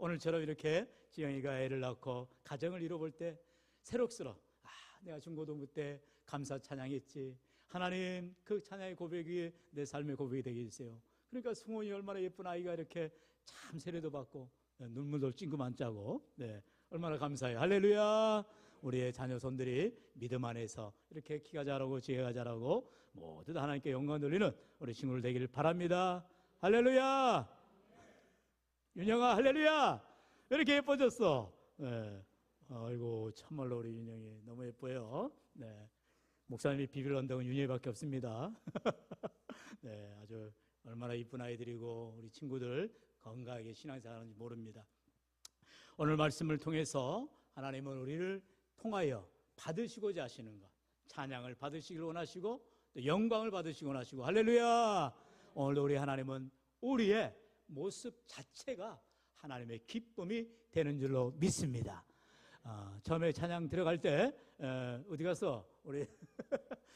오늘처럼 이렇게 지영이가 애를 낳고 가정을 이뤄볼 때 새록스러 아 내가 중고등부 때 감사 찬양했지. 하나님 그 찬양의 고백이 내 삶의 고백이 되게 해주세요. 그러니까 승원이 얼마나 예쁜 아이가 이렇게 참 세례도 받고 네, 눈물도 안 짜고 네 얼마나 감사해요. 할렐루야! 우리의 자녀 손들이 믿음 안에서 이렇게 키가 자라고 지혜가 자라고 모두 다 하나님께 영광 돌리는 우리 친구들 되기를 바랍니다. 할렐루야 윤영아 할렐루야. 왜 이렇게 예뻐졌어? 네. 아이고 참말로 우리 윤영이 너무 예뻐요. 네. 목사님이 비빌 언덕은 윤영이밖에 없습니다. 네 아주 얼마나 이쁜 아이들이고 우리 친구들 건강하게 신앙생활하는지 모릅니다. 오늘 말씀을 통해서 하나님은 우리를 통하여 받으시고자 하시는 것 찬양을 받으시길 원하시고 또 영광을 받으시기 원하시고 할렐루야. 오늘 우리 하나님은 우리의 모습 자체가 하나님의 기쁨이 되는 줄로 믿습니다. 어, 처음에 찬양 들어갈 때 에, 어디 가서 우리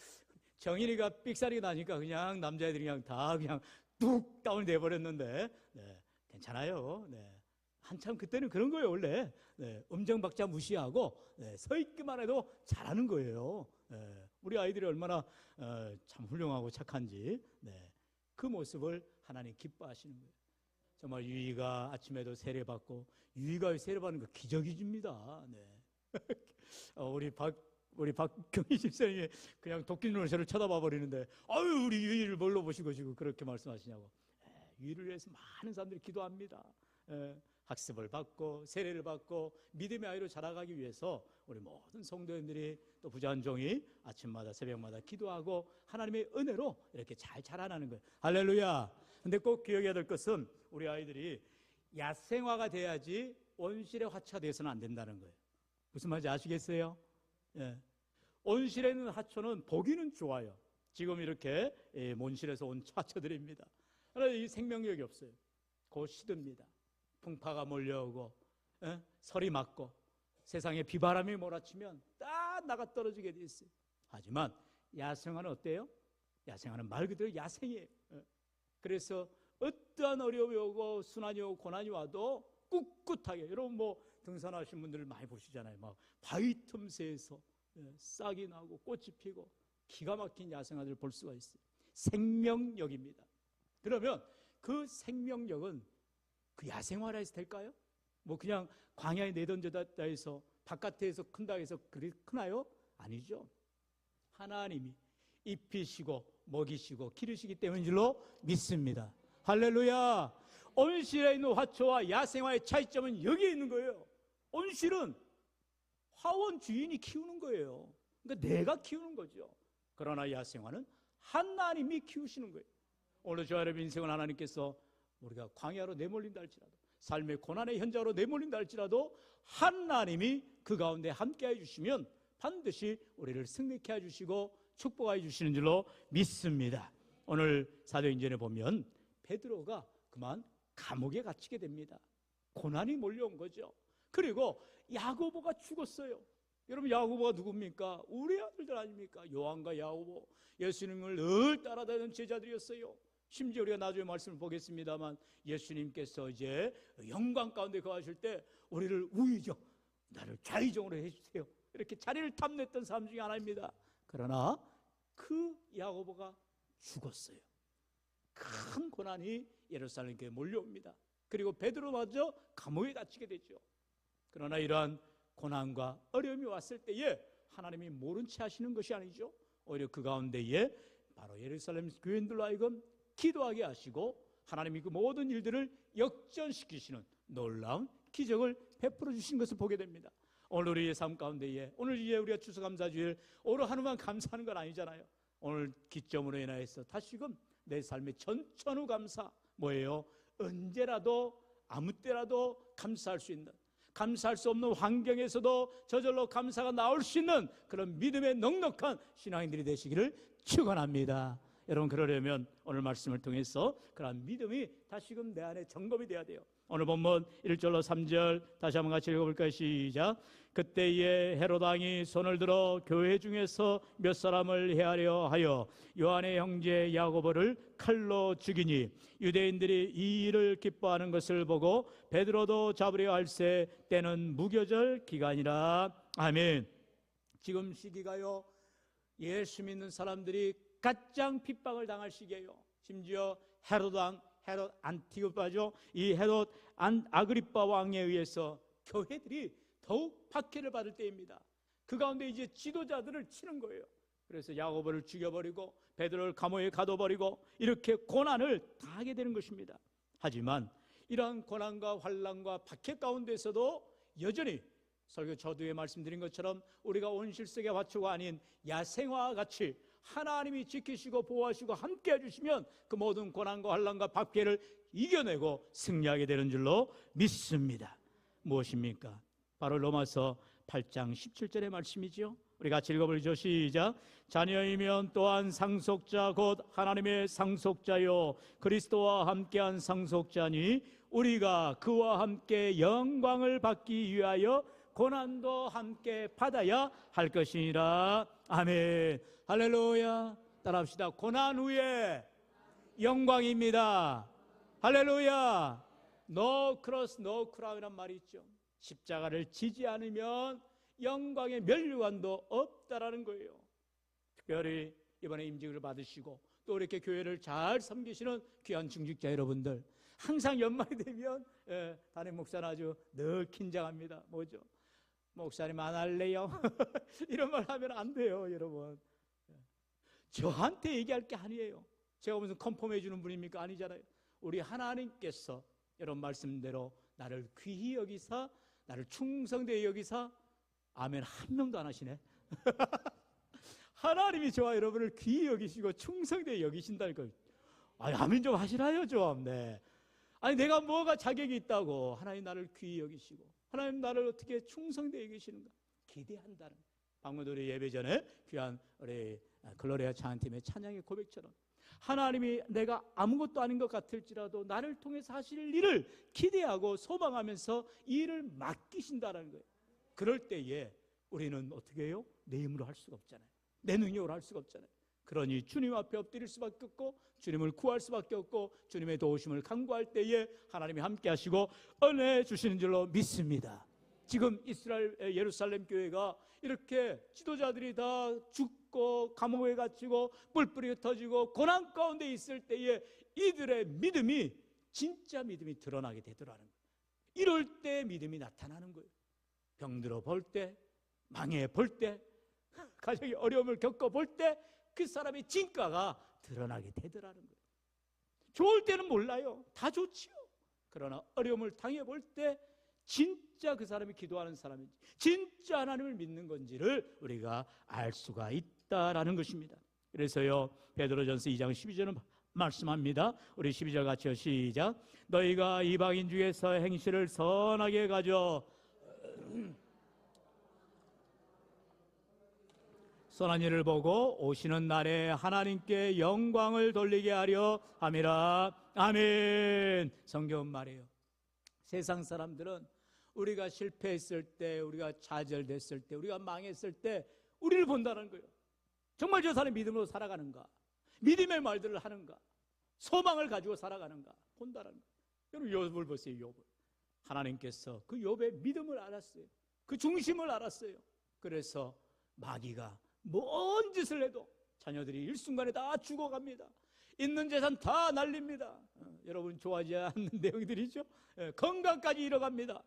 정인이가 삑사리가 나니까 그냥 남자애들이 그냥 다 그냥 뚝 다운이 돼버렸는데 네, 괜찮아요. 네. 한참 그때는 그런 거예요 원래. 네, 음정 박자 무시하고 네, 서 있기만 해도 잘하는 거예요. 네, 우리 아이들이 얼마나 어, 참 훌륭하고 착한지 네, 그 모습을 하나님 기뻐하시는 거예요 정말 유이가 아침에도 세례받고 유이가 세례받는 거 기적이집니다 네. 어, 우리 박 우리 박경희 집사님이 그냥 도끼 눈으로 저를 쳐다봐 버리는데 아유 우리 유이를 뭘로 보시고 지금 그렇게 말씀하시냐고 에, 유이를 위해서 많은 사람들이 기도합니다 에, 학습을 받고 세례를 받고 믿음의 아이로 자라가기 위해서 우리 모든 성도님들이 또 부자한 종이 아침마다 새벽마다 기도하고 하나님의 은혜로 이렇게 잘 자라나는 거예요. 할렐루야. 근데 꼭 기억해야 될 것은 우리 아이들이 야생화가 돼야지 온실의 화초가 되어서는 안 된다는 거예요. 무슨 말인지 아시겠어요? 예. 온실에 있는 화초는 보기는 좋아요. 지금 이렇게 예, 몬실에서 온 화초들입니다. 그러나 이 생명력이 없어요. 곧 시듭니다. 풍파가 몰려오고 에? 설이 맞고 세상에 비바람이 몰아치면 딱 나가 떨어지게 돼 있어요. 하지만 야생화는 어때요? 야생화는 말 그대로 야생이에요. 에? 그래서 어떠한 어려움이 오고 순환이 오고 고난이 와도 꿋꿋하게 여러분 뭐 등산하신 분들 많이 보시잖아요. 막 바위 틈새에서 에, 싹이 나고 꽃이 피고 기가 막힌 야생화들을 볼 수가 있어요. 생명력입니다. 그러면 그 생명력은 그 야생화라 해서 될까요? 뭐 그냥 광야에 내던져다 해서 바깥에서 큰다 해서 그리 크나요? 아니죠. 하나님이 입히시고 먹이시고 기르시기 때문인 줄로 믿습니다. 할렐루야. 온실에 있는 화초와 야생화의 차이점은 여기에 있는 거예요. 온실은 화원 주인이 키우는 거예요. 그러니까 내가 키우는 거죠. 그러나 야생화는 하나님이 키우시는 거예요. 오늘 저와 여러분 인생은 하나님께서 우리가 광야로 내몰린다 할지라도 삶의 고난의 현장으로 내몰린다 할지라도 하나님이 그 가운데 함께 해 주시면 반드시 우리를 승리케 해 주시고 축복해 주시는 줄로 믿습니다. 오늘 사도행전에 보면 베드로가 그만 감옥에 갇히게 됩니다. 고난이 몰려온 거죠. 그리고 야고보가 죽었어요. 여러분 야고보가 누굽니까? 우리 아들들 아닙니까? 요한과 야고보 예수님을 늘 따라다니는 제자들이었어요. 심지어 우리가 나중에 말씀을 보겠습니다만 예수님께서 이제 영광 가운데 거하실 때 우리를 우의정, 나를 좌의정으로 해주세요. 이렇게 자리를 탐냈던 사람 중에 하나입니다. 그러나 그 야고보가 죽었어요. 큰 고난이 예루살렘께 몰려옵니다. 그리고 베드로마저 감옥에 갇히게 되죠. 그러나 이러한 고난과 어려움이 왔을 때에 하나님이 모른 채 하시는 것이 아니죠. 오히려 그 가운데에 바로 예루살렘 교인들로 하여금 기도하게 하시고 하나님이 그 모든 일들을 역전시키시는 놀라운 기적을 베풀어 주신 것을 보게 됩니다. 오늘 우리의 삶 가운데에 오늘 이제 우리가 추수감사주일 오늘 하루만 감사하는 건 아니잖아요. 오늘 기점으로 인하여서 다시금 내 삶의 전천후 감사 뭐예요? 언제라도 아무 때라도 감사할 수 있는 감사할 수 없는 환경에서도 저절로 감사가 나올 수 있는 그런 믿음의 넉넉한 신앙인들이 되시기를 축원합니다. 여러분 그러려면 오늘 말씀을 통해서 그러한 믿음이 다시금 내 안에 점검이 돼야 돼요. 오늘 본문 1절로 3절 다시 한번 같이 읽어볼까요? 시작. 그때에 헤롯 왕이 손을 들어 교회 중에서 몇 사람을 헤아려 하여 요한의 형제 야고보를 칼로 죽이니 유대인들이 이 일을 기뻐하는 것을 보고 베드로도 잡으려 할세 때는 무교절 기간이라 아멘. 지금 시기가요 예수 믿는 사람들이 가장 핍박을 당할 시기예요. 심지어 왕 헤롯 안티고파죠. 이 헤롯 안 아그리파 왕에 의해서 교회들이 더욱 박해를 받을 때입니다. 그 가운데 이제 지도자들을 치는 거예요. 그래서 야고보를 죽여버리고 베드로를 감옥에 가둬버리고 이렇게 고난을 당하게 되는 것입니다. 하지만 이러한 고난과 환란과 박해 가운데서도 여전히 설교 저두에 말씀드린 것처럼 우리가 온실속의 화초가 아닌 야생화와 같이 하나님이 지키시고 보호하시고 함께 해주시면 그 모든 고난과 환란과 박해를 이겨내고 승리하게 되는 줄로 믿습니다. 무엇입니까? 바로 로마서 8장 17절의 말씀이죠. 우리 같이 읽어보죠. 시작. 자녀이면 또한 상속자 곧 하나님의 상속자요 그리스도와 함께한 상속자니 우리가 그와 함께 영광을 받기 위하여 고난도 함께 받아야 할 것이니라. 아멘. 할렐루야. 따라합시다. 고난 후에 영광입니다. 할렐루야. No cross, no crown이란 말이 있죠. 십자가를 지지 않으면 영광의 멸류관도 없다라는 거예요. 특별히 이번에 임직을 받으시고 또 이렇게 교회를 잘 섬기시는 귀한 중직자 여러분들 항상 연말이 되면 예, 담임 목사는 아주 늘 긴장합니다. 뭐죠? 목사님 안 할래요? 이런 말 하면 안 돼요, 여러분. 예. 저한테 얘기할 게 아니에요. 제가 무슨 컨펌해 주는 분입니까? 아니잖아요. 우리 하나님께서 여러분 말씀대로 나를 귀히 여기사 나를 충성되게 여기사 아멘 한 명도 안 하시네. 하나님이 저와 여러분을 귀히 여기시고 충성되게 여기신다는 걸. 아니 아멘 좀 하시라요 좀. 네. 아니 내가 뭐가 자격이 있다고 하나님 나를 귀히 여기시고 하나님 나를 어떻게 충성되게 여기시는가 기대한다는. 방금 우리 예배 전에 귀한 우리 글로리아 찬팀의 찬양의 고백처럼 하나님이 내가 아무것도 아닌 것 같을지라도 나를 통해서 하실 일을 기대하고 소망하면서 이 일을 맡기신다는 거예요. 그럴 때에 우리는 어떻게 해요? 내 힘으로 할 수가 없잖아요. 내 능력으로 할 수가 없잖아요. 그러니 주님 앞에 엎드릴 수밖에 없고 주님을 구할 수밖에 없고 주님의 도우심을 간구할 때에 하나님이 함께 하시고 은혜 주시는 줄로 믿습니다. 지금 이스라엘 예루살렘 교회가 이렇게 지도자들이 다 죽고 감옥에 갇히고 뿔뿔이 터지고 고난 가운데 있을 때에 이들의 믿음이 진짜 믿음이 드러나게 되더라는 거예요. 이럴 때 믿음이 나타나는 거예요. 병들어 볼 때, 망해 볼 때, 가정의 어려움을 겪어 볼 때 그 사람의 진가가 드러나게 되더라는 거예요. 좋을 때는 몰라요. 다 좋지요. 그러나 어려움을 당해 볼 때 진짜 그 사람이 기도하는 사람인지 진짜 하나님을 믿는 건지를 우리가 알 수가 있다라는 것입니다. 그래서요 베드로전서 2장 12절은 말씀합니다. 우리 12절 같이요 시작. 너희가 이방인 중에서 행실을 선하게 가져 선한 일을 보고 오시는 날에 하나님께 영광을 돌리게 하려 함이라. 아멘. 성경 말이에요. 세상 사람들은 우리가 실패했을 때, 우리가 좌절됐을 때, 우리가 망했을 때 우리를 본다는 거예요. 정말 저 사람이 믿음으로 살아가는가? 믿음의 말들을 하는가? 소망을 가지고 살아가는가? 본다는 거예요. 여러분 욥을 보세요. 욥을. 하나님께서 그 욥의 믿음을 알았어요. 그 중심을 알았어요. 그래서 마귀가 뭔 짓을 해도 자녀들이 일순간에 다 죽어갑니다. 있는 재산 다 날립니다. 어, 여러분 좋아하지 않는 내용들이죠. 예, 건강까지 잃어갑니다.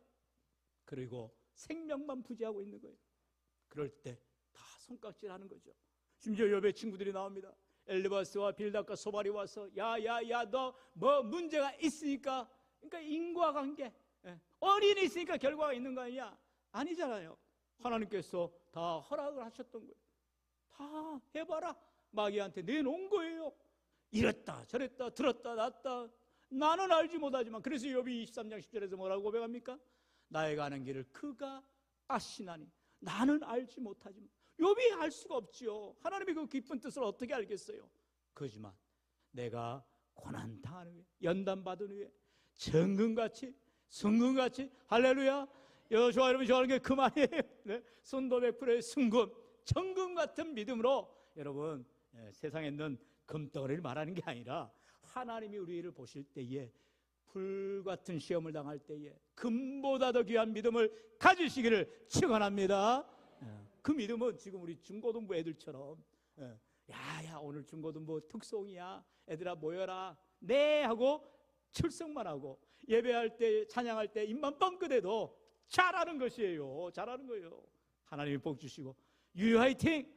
그리고 생명만 부지하고 있는 거예요. 그럴 때 다 손깍질하는 거죠. 심지어 여배 친구들이 나옵니다. 엘리바스와 빌닷과 소발이 와서 야야야 너 뭐 문제가 있으니까 그러니까 인과관계 예, 어린이 있으니까 결과가 있는 거 아니야? 아니잖아요. 하나님께서 다 허락을 하셨던 거예요. 다 해봐라. 마귀한테 내놓은 거예요. 이랬다 저랬다 들었다 놨다 나는 알지 못하지만 그래서 욥이 23장 10절에서 뭐라고 고백합니까? 나의 가는 길을 그가 아시나니 나는 알지 못하지만 욥이 알 수가 없지요. 하나님의 그 깊은 뜻을 어떻게 알겠어요? 그지만 내가 고난 당한 후에 연단 받은 후에 정금같이 승금같이 할렐루야. 여호와 여러분 좋아하는 게그 말이에요. 네. 순도백풀의 승금, 정금 같은 믿음으로 여러분 예, 세상에 있는 금덩어리를 말하는 게 아니라 하나님이 우리를 보실 때에 불 같은 시험을 당할 때에 금보다 더 귀한 믿음을 가지시기를 축원합니다. 예, 그 믿음은 지금 우리 중고등부 애들처럼 예, 야야 오늘 중고등부 특송이야. 애들아 모여라. 네 하고 출석만 하고 예배할 때 찬양할 때 입만 뻥끗해도 잘하는 것이에요. 잘하는 거예요. 하나님이 복 주시고 유유 화이팅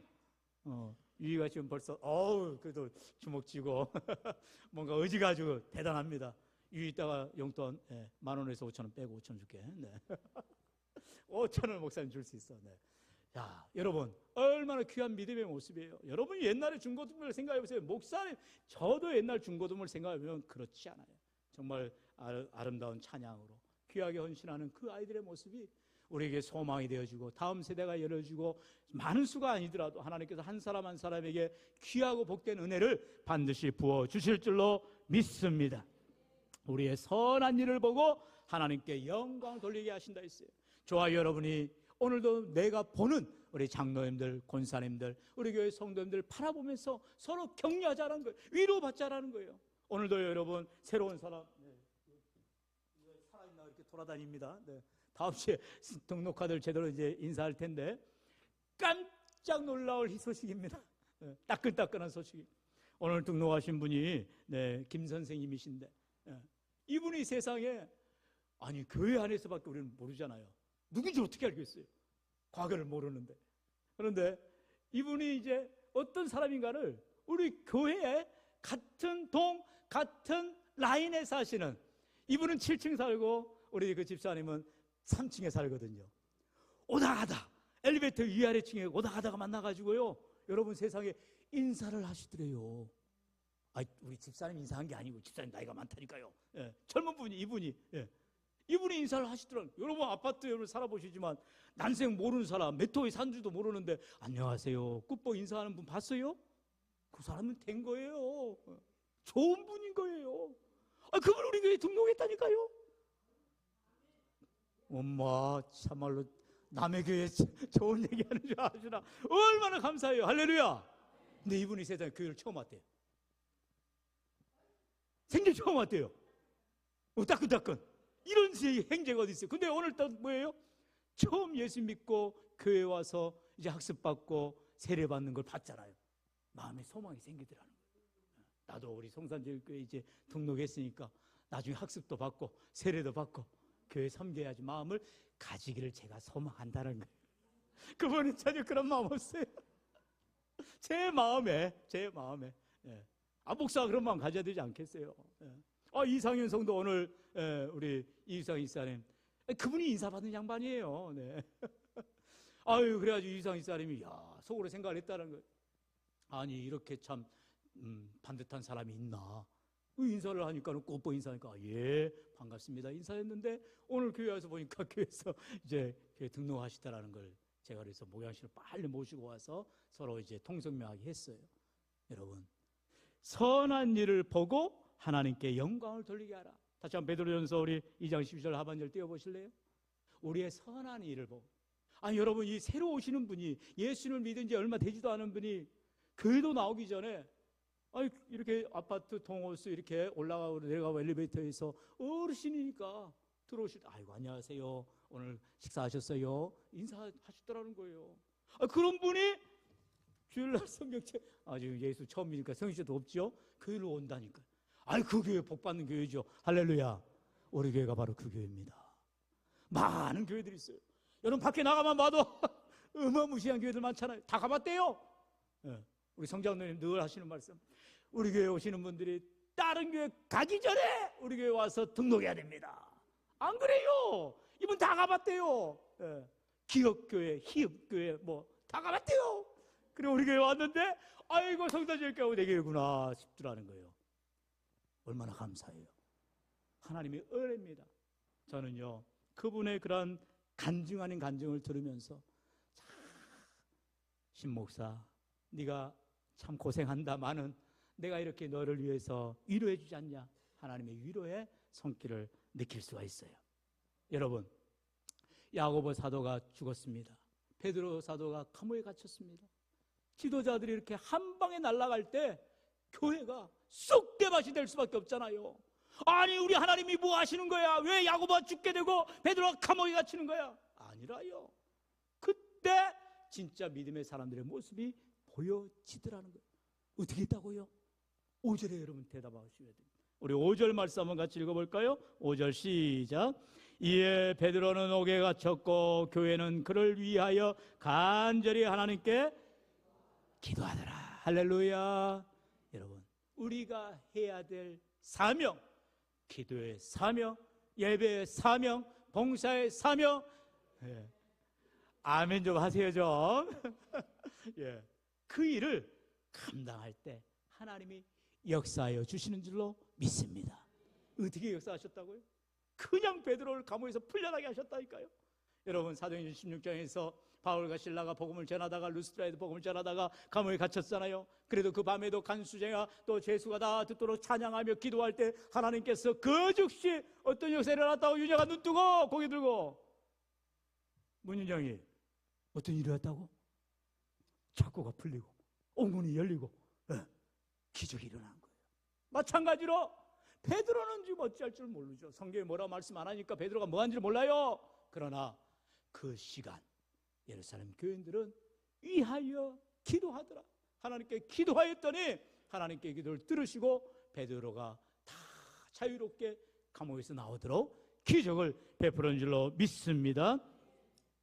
어, 유이가 지금 벌써 어우 그래도 주먹 쥐고 뭔가 의지가 아주 대단합니다 유이 있다가 용돈 예, 만 원에서 오천 원 빼고 오천 원 줄게 네. 오천 원 목사님 줄 수 있어 네. 야, 여러분 얼마나 귀한 믿음의 모습이에요. 여러분이 옛날에 중고등부를 생각해 보세요. 목사님, 저도 옛날 중고등부를 생각해 보면 그렇지 않아요. 정말 아름다운 찬양으로 귀하게 헌신하는 그 아이들의 모습이 우리에게 소망이 되어지고 다음 세대가 열어지고 많은 수가 아니더라도 하나님께서 한 사람 한 사람에게 귀하고 복된 은혜를 반드시 부어 주실 줄로 믿습니다. 우리의 선한 일을 보고 하나님께 영광 돌리게 하신다 했어요. 저와 여러분이 오늘도 내가 보는 우리 장로님들, 권사님들, 우리 교회 성도님들 바라보면서 서로 격려하자는 거예요. 위로받자라는 거예요. 오늘도 여러분 새로운 사람 네. 살아있나 이렇게 돌아다닙니다. 네. 다음 주에 등록카드를 제대로 이제 인사할 텐데 깜짝 놀라울 소식입니다. 네. 따끈따끈한 소식이. 오늘 등록하신 분이 네, 김 선생님이신데 네. 이분이 세상에 아니 교회 안에서밖에 우리는 모르잖아요. 누군지 어떻게 알겠어요? 과거를 모르는데. 그런데 이분이 이제 어떤 사람인가를 우리 교회에 같은 동, 같은 라인에 사시는 이분은 7층 살고 우리 그 집사님은 3층에 살거든요. 오다 가다 엘리베이터 위아래 층에 오다 가다가 만나가지고요. 여러분 세상에 인사를 하시더래요. 아, 우리 집사님 인사한 게 아니고 집사님 나이가 많다니까요. 예, 젊은 분이 이분이 예. 이분이 인사를 하시더라고요. 여러분 아파트 여러분 살아보시지만 난생 모르는 사람 몇 호에 산지도 모르는데 안녕하세요. 끝보 인사하는 분 봤어요? 그 사람은 된 거예요. 좋은 분인 거예요. 아, 그분 우리 교회 등록했다니까요. 엄마 참말로 남의 교회 좋은 얘기하는 줄 아시나 얼마나 감사해요. 할렐루야. 근데 이분이 세상에 교회를 처음 왔대요. 생전 처음 왔대요. 어, 따끈따끈. 이런 행제가 어디 있어요? 근데 오늘 또 뭐예요? 처음 예수 믿고 교회 와서 이제 학습받고 세례받는 걸 봤잖아요. 마음에 소망이 생기더라는 거예요. 나도 우리 성산제일교회 이제 등록했으니까 나중에 학습도 받고 세례도 받고 교회 섬겨야지 마음을 가지기를 제가 소망한다는 거예요. 그분은 전혀 그런 마음 없어요. 제 마음에, 제 마음에. 예. 아, 목사가 그런 마음 가져야 되지 않겠어요? 예. 아, 이상현 성도 오늘 예, 우리 이상 이사님 그분이 인사받은 양반이에요. 네. 아유 그래가지고 이상 이사님이 야 속으로 생각을 했다는 거예요. 아니 이렇게 참 음, 반듯한 사람이 있나? 그 인사를 하니까는 꽃보 인사하니까 아, 예 반갑습니다 인사했는데 오늘 교회 와서 보니까 교회에서 이제 교회 등록하시다라는 걸 제가 그래서 모양실을 빨리 모시고 와서 서로 이제 통성명하게 했어요. 여러분 선한 일을 보고 하나님께 영광을 돌리게 하라. 다시 한번 베드로전서 우리 2장 12절 하반절 띄워 보실래요? 우리의 선한 일을 보고 아니 여러분 이 새로 오시는 분이 예수를 믿은 지 얼마 되지도 않은 분이 교회도 나오기 전에 아니 이렇게 아파트 동호수 이렇게 올라가고 내려가고 엘리베이터에서 어르신이니까 들어오실 때 아이고 안녕하세요 오늘 식사하셨어요 인사하시더라는 거예요 아, 그런 분이 주일날 성경책 아 지금 예수 처음이니까 성경책도 없죠 교회로 온다니까 아니 그 교회 복 받는 교회죠. 할렐루야. 우리 교회가 바로 그 교회입니다. 많은 교회들이 있어요. 여러분 밖에 나가만 봐도 어마무시한 교회들 많잖아요. 다 가봤대요. 네. 우리 성장로님 늘 하시는 말씀. 우리 교회 오시는 분들이 다른 교회 가기 전에 우리 교회 와서 등록해야 됩니다. 안 그래요? 이분 다 가봤대요. 네. 기업교회, 희읍교회 뭐 다 가봤대요. 그리고 우리 교회 왔는데 아이고 성도질교회 내 교회구나 싶더라는 거예요. 얼마나 감사해요. 하나님의 은혜입니다. 저는요, 그분의 그런 간증 아닌 간증을 들으면서 신목사, 네가 참 고생한다마는 내가 이렇게 너를 위해서 위로해 주지 않냐? 하나님의 위로의 손길을 느낄 수가 있어요. 여러분, 야고보 사도가 죽었습니다. 베드로 사도가 감옥에 갇혔습니다. 지도자들이 이렇게 한 방에 날아갈 때 교회가 쑥대밭이 될 수밖에 없잖아요. 아니 우리 하나님이 뭐 하시는 거야? 왜 야고보가 죽게 되고 베드로가 감옥에 갇히는 거야? 아니라요. 그때 진짜 믿음의 사람들의 모습이 보여지더라는 거예요. 어떻게 했다고요? 5절에 여러분 대답하셔야 됩니다. 우리 5절 말씀 한번 같이 읽어볼까요? 5절 시작. 이에 베드로는 옥에 갇혔고 교회는 그를 위하여 간절히 하나님께 기도하더라. 할렐루야. 여러분, 우리가 해야 될 사명, 기도의 사명, 예배의 사명, 봉사의 사명. 예. 아멘 좀 하세요 좀. 예. 그 일을 감당할 때 하나님이 역사하여 주시는 줄로 믿습니다. 어떻게 역사하셨다고요? 그냥 베드로를 감옥에서 풀려나게 하셨다니까요. 여러분 사도행전 16장에서 바울과 신라가 복음을 전하다가 루스트라에도 복음을 전하다가 감옥에 갇혔잖아요. 그래도 그 밤에도 간수제가 또 죄수가 다 듣도록 찬양하며 기도할 때 하나님께서 그 즉시 어떤 역사 일어났다고 유녀가 눈 뜨고 고개 들고 문윤정이 어떤 일이 왔다고? 창고가 풀리고 옥문이 열리고 예, 기적이 일어난. 마찬가지로 베드로는 지금 어찌할 줄 모르죠. 성경에 뭐라 말씀 안 하니까 베드로가 뭐 한지 몰라요. 그러나 그 시간 예루살렘 교인들은 위하여 기도하더라. 하나님께 기도하였더니 하나님께 기도를 들으시고 베드로가 다 자유롭게 감옥에서 나오도록 기적을 베푸는 줄로 믿습니다.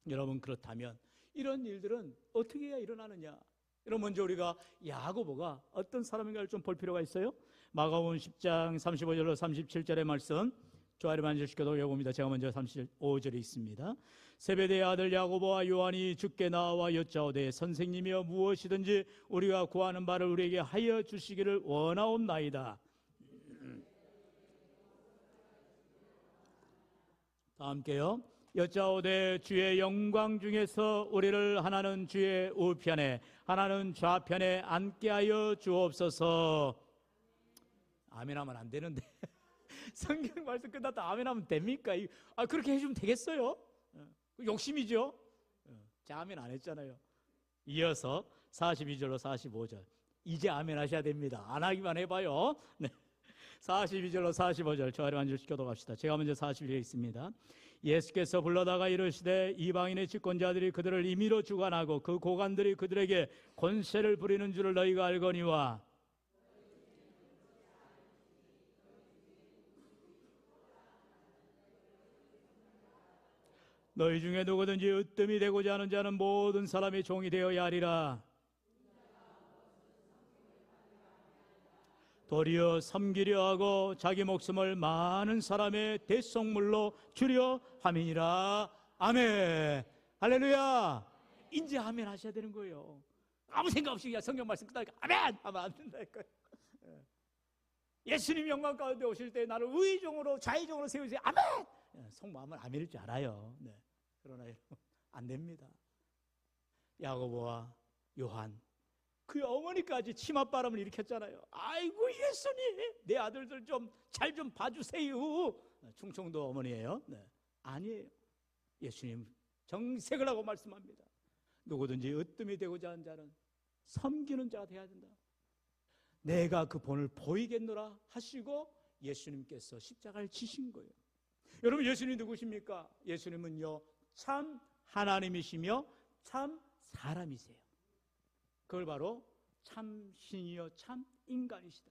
여러분 그렇다면 이런 일들은 어떻게 해야 일어나느냐? 여러분 먼저 우리가 야고보가 어떤 사람인가를 좀 볼 필요가 있어요. 마가복음 10장 35절로 37절의 말씀 조아리 만절시켜도 여봅니다. 제가 먼저 35절에 있습니다. 세베대의 아들 야고보와 요한이 죽게 나와 여짜오되 선생님이여 무엇이든지 우리가 구하는 바를 우리에게 하여 주시기를 원하옵나이다. 다 함께요. 여짜오되 주의 영광 중에서 우리를 하나는 주의 우편에 하나는 좌편에 앉게 하여 주옵소서. 아멘하면 안 되는데 성경 말씀 끝났다 아멘하면 됩니까? 이- 아 그렇게 해주면 되겠어요? 어, 욕심이죠. 어, 자 아멘 안 했잖아요. 이어서 42절로 45절 이제 아멘 하셔야 됩니다. 안 하기만 해봐요. 네. 42절로 45절 저 아래 완주시켜도 갑시다. 제가 먼저 41절 있습니다. 예수께서 불러다가 이르시되 이방인의 집권자들이 그들을 임의로 주관하고 그 고관들이 그들에게 권세를 부리는 줄을 너희가 알거니와 너희 중에 누구든지 으뜸이 되고자 하는 자는 모든 사람의 종이 되어야 하리라. 도리어 섬기려 하고 자기 목숨을 많은 사람의 대속물로 주려 함이니라. 아멘. 할렐루야. 이제 아멘 하셔야 되는 거예요. 아무 생각 없이 그냥 성경 말씀 끝나니까 아멘 하면 안 된다니까요. 예. 예수님 영광 가운데 오실 때 나를 의종으로 좌의종으로 세우세요. 아멘. 예, 속마음은 아멘일 줄 알아요. 네. 그러나 여러분 안 됩니다. 야고보와 요한 그 어머니까지 치맛바람을 일으켰잖아요. 아이고 예수님 내 아들들 좀잘좀 봐주세요. 충청도 어머니예요. 네. 아니에요. 예수님 정색을 하고 말씀합니다. 누구든지 으뜸이 되고자 하는 자는 섬기는 자가 돼야 된다. 내가 그 본을 보이겠노라 하시고 예수님께서 십자가를 지신 거예요. 여러분 예수님 누구십니까? 예수님은요 참 하나님이시며 참 사람이세요. 그걸 바로 참 신이요 참 인간이시다.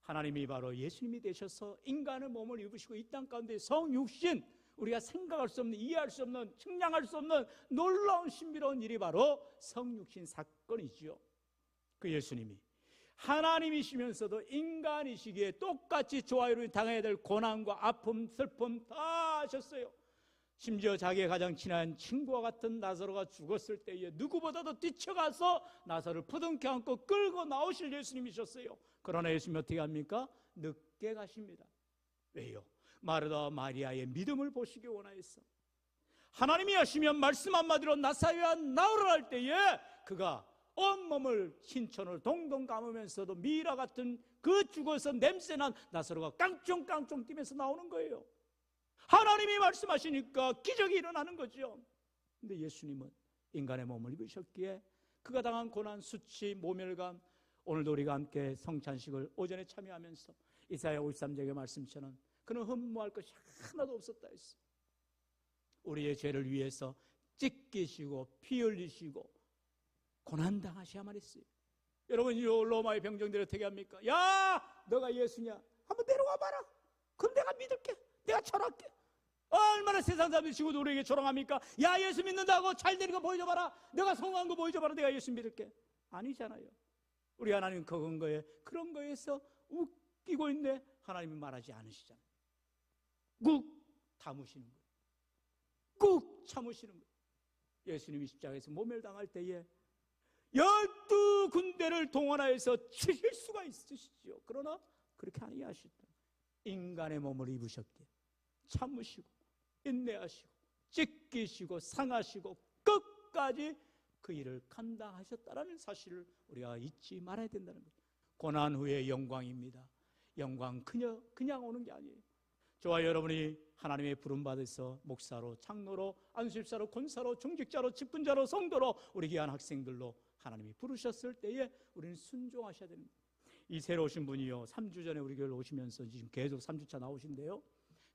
하나님이 바로 예수님이 되셔서 인간의 몸을 입으시고 이 땅 가운데 성육신 우리가 생각할 수 없는 이해할 수 없는 측량할 수 없는 놀라운 신비로운 일이 바로 성육신 사건이지요. 그 예수님이 하나님이시면서도 인간이시기에 똑같이 좋아요를 당해야 될 고난과 아픔, 슬픔 다 하셨어요. 심지어 자기의 가장 친한 친구와 같은 나사로가 죽었을 때에 누구보다도 뛰쳐가서 나사로를 부둥켜 안고 끌고 나오실 예수님이셨어요. 그러나 예수님이 어떻게 합니까? 늦게 가십니다. 왜요? 마르다 마리아의 믿음을 보시기 원하였어. 하나님이 하시면 말씀 한마디로 나사로야 나오라 할 때에 그가 온몸을 신천을 동동 감으면서도 미라 같은 그 죽어서 냄새난 나사로가 깡총깡총 뛰면서 나오는 거예요. 하나님이 말씀하시니까 기적이 일어나는 거죠. 근데 예수님은 인간의 몸을 입으셨기에 그가 당한 고난, 수치, 모멸감 오늘도 우리가 함께 성찬식을 오전에 참여하면서 이사야 53장의 말씀처럼 그는 흠모할 것이 하나도 없었다 했어. 우리의 죄를 위해서 찢기시고 피 흘리시고 고난 당하셔야 말했어요. 여러분 이 로마의 병정들을 어떻게 합니까? 야, 너가 예수냐? 한번 내려와 봐라. 그럼 내가 믿을게. 내가 철할게. 얼마나 세상 사람들이 지금도 우리에게 조롱합니까? 야 예수 믿는다고 잘 되는 거 보여줘봐라. 내가 성공한 거 보여줘봐라. 내가 예수 믿을게. 아니잖아요. 우리 하나님 그 근거에 그런 거에서 웃기고 있네. 하나님이 말하지 않으시잖아요. 꾹 담으시는 거예요. 꾹 참으시는 거예요. 예수님이 십자가에서 모멸당할 때에 열두 군대를 동원하여서 치실 수가 있으시죠. 그러나 그렇게 아니하셨다. 인간의 몸을 입으셨기에 참으시고 인내하시고 찢기시고 상하시고 끝까지 그 일을 감당하셨다라는 사실을 우리가 잊지 말아야 된다는 거죠. 고난 후의 영광입니다. 영광 그냥 그냥 오는 게 아니에요. 저와 여러분이 하나님의 부름 받아서 목사로, 장로로, 안수집사로, 권사로, 중직자로, 직분자로, 성도로 우리 귀한 학생들로 하나님이 부르셨을 때에 우리는 순종하셔야 됩니다. 이 새로 오신 분이요. 3주 전에 우리 교회를 오시면서 지금 계속 3주차 나오신데요.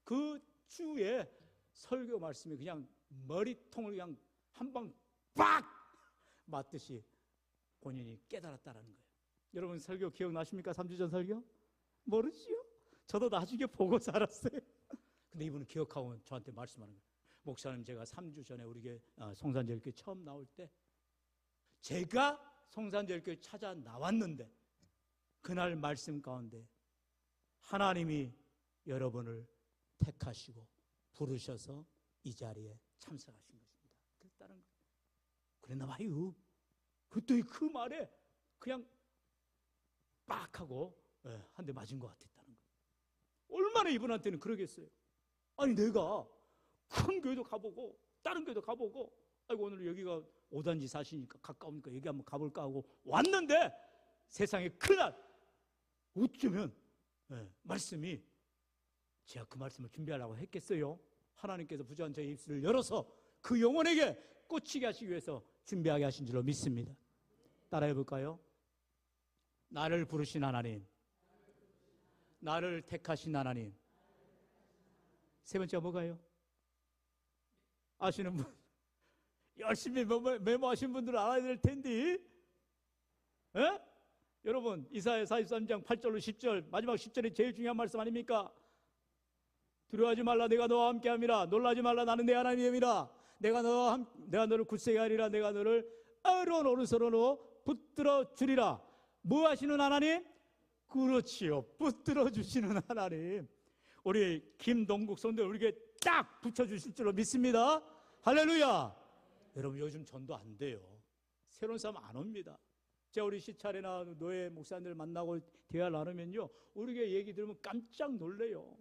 그 주에 설교 말씀이 그냥 머리통을 그냥 한 방 빡 맞듯이 본인이 깨달았다라는 거예요. 여러분 설교 기억나십니까? 3주 전 설교? 모르지요? 저도 나중에 보고 살았어요. 근데 이분은 기억하고 저한테 말씀하는 거예요. 목사님 제가 3주 전에 우리 어, 성산제일교회 처음 나올 때 제가 성산제일교회 찾아 나왔는데 그날 말씀 가운데 하나님이 여러분을 택하시고 부르셔서 이 자리에 참석하신 것입니다. 그랬다는 거예요. 그랬나 봐요. 그때 그 말에 그냥 빡 하고 예, 한대 맞은 것 같았다는 거예요. 얼마나 이분한테는 그러겠어요. 아니 내가 큰 교회도 가보고 다른 교회도 가보고 아이고 오늘 여기가 오단지 사시니까 가까우니까 여기 한번 가볼까 하고 왔는데 세상에 큰일 날 어쩌면 예, 말씀이 제가 그 말씀을 준비하려고 했겠어요. 하나님께서 부자한 저의 입술을 열어서 그 영혼에게 꽂히게 하시기 위해서 준비하게 하신 줄로 믿습니다. 따라해 볼까요? 나를 부르신 하나님, 나를 택하신 하나님. 세 번째가 뭐가요? 아시는 분? 열심히 메모, 메모하신 분들은 알아야 될 텐데. 에? 여러분, 이사야 43장 8절로 10절, 마지막 10절이 제일 중요한 말씀 아닙니까? 두려워하지 말라. 내가 너와 함께 함이라. 놀라지 말라. 나는 내 하나님이라. 내가 너 함, 내가 너를 굳세게 하리라. 내가 너를 어려운 오른손으로 붙들어 주리라. 뭐 하시는 하나님? 그렇지요. 붙들어 주시는 하나님. 우리 김동국 선대 우리에게 딱 붙여 주실 줄로 믿습니다. 할렐루야. 여러분 요즘 전도 안 돼요. 새로운 사람 안 옵니다. 제가 우리 시찰이나 노예 목사님들 만나고 대화를 나누면요. 우리에게 얘기 들으면 깜짝 놀래요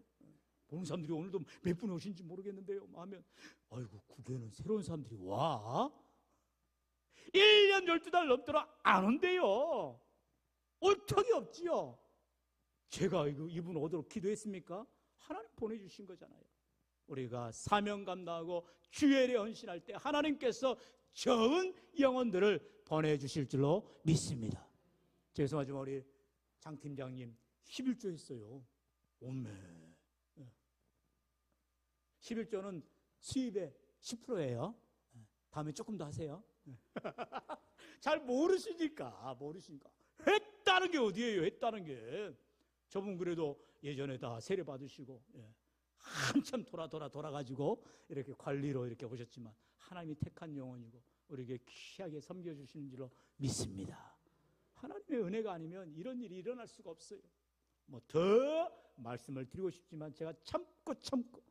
보는 사람들이 오늘도 몇 분 오신지 모르겠는데요. 하면 아이고 구교는 새로운 사람들이 와. 1년 12달 넘도록 안 온대요. 올 턱이 없지요. 제가 이분 오도록 기도했습니까? 하나님 보내주신 거잖아요. 우리가 사명 감당하고 주엘에 헌신할 때 하나님께서 좋은 영혼들을 보내주실 줄로 믿습니다. 죄송하지만 우리 장 팀장님 11조 했어요. 오메. 11조는 수입의 10%예요. 다음에 조금 더 하세요. 잘 모르시니까, 모르시니까. 했다는 게 어디예요? 했다는 게. 저분 그래도 예전에 다 세례 받으시고, 예. 한참 돌아, 돌아, 돌아가지고 이렇게 관리로 이렇게 오셨지만, 하나님이 택한 영혼이고, 우리에게 귀하게 섬겨주시는 줄로 믿습니다. 하나님의 은혜가 아니면 이런 일이 일어날 수가 없어요. 뭐 더 말씀을 드리고 싶지만 제가 참고 참고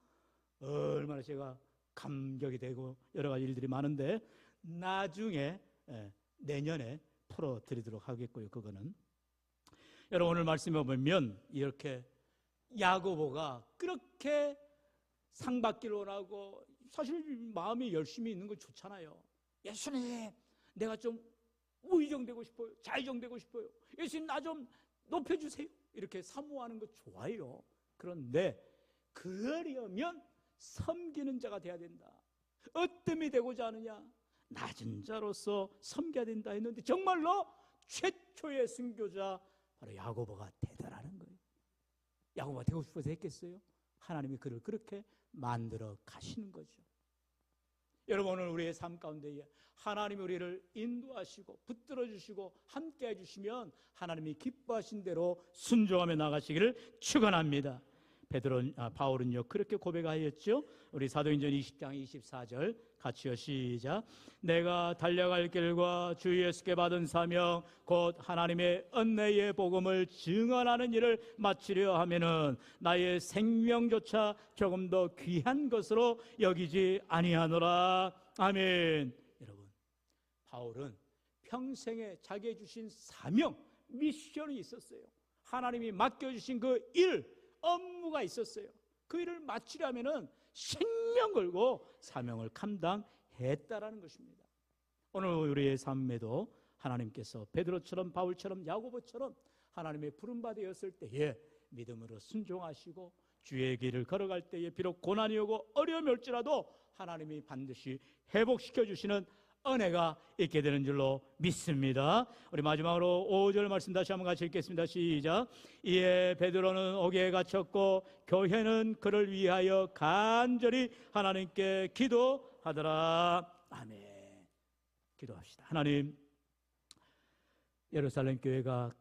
얼마나 제가 감격이 되고 여러 가지 일들이 많은데 나중에 예, 내년에 풀어드리도록 하겠고요. 그거는 여러분 오늘 말씀해 보면 이렇게 야고보가 그렇게 상 받기를 원하고 사실 마음이 열심히 있는 건 좋잖아요. 예수님, 내가 좀 우의정되고 싶어요. 자의정되고 싶어요. 예수님 나 좀 높여주세요. 이렇게 사모하는 거 좋아요. 그런데 그러려면 섬기는 자가 돼야 된다. 어뜸이 되고자 하느냐? 낮은 자로서 섬겨야 된다 했는데 정말로 최초의 순교자 바로 야고보가 되더라는 거예요. 야고보가 되고 싶어서 했겠어요? 하나님이 그를 그렇게 만들어 가시는 거죠. 여러분 오늘 우리의 삶 가운데에 하나님이 우리를 인도하시고 붙들어 주시고 함께 해 주시면 하나님이 기뻐하신 대로 순종하며 나가시기를 축원합니다. 베드로 아, 바울은요 그렇게 고백하였죠. 우리 사도행전 20장 24절 같이요 시작. 내가 달려갈 길과 주 예수께 받은 사명 곧 하나님의 은혜의 복음을 증언하는 일을 마치려 하면은 나의 생명조차 조금 더 귀한 것으로 여기지 아니하노라. 아멘. 여러분 바울은 평생에 자기의 주신 사명 미션이 있었어요. 하나님이 맡겨주신 그 일, 업무가 있었어요. 그 일을 마치려면은 생명 걸고 사명을 감당했다라는 것입니다. 오늘 우리의 삶에도 하나님께서 베드로처럼 바울처럼 야고보처럼 하나님의 부름 받으었을 때에 믿음으로 순종하시고 주의 길을 걸어갈 때에 비록 고난이 오고 어려움이 올지라도 하나님이 반드시 회복시켜 주시는 은혜가 있게 되는 줄로 믿습니다. 우리 마지막으로 5절 말씀 다시 한번 같이 읽겠습니다. 시작. 이에 베드로는 옥에 갇혔고 교회는 그를 위하여 간절히 하나님께 기도하더라. 아멘. 기도합시다. 하나님, 예루살렘 교회가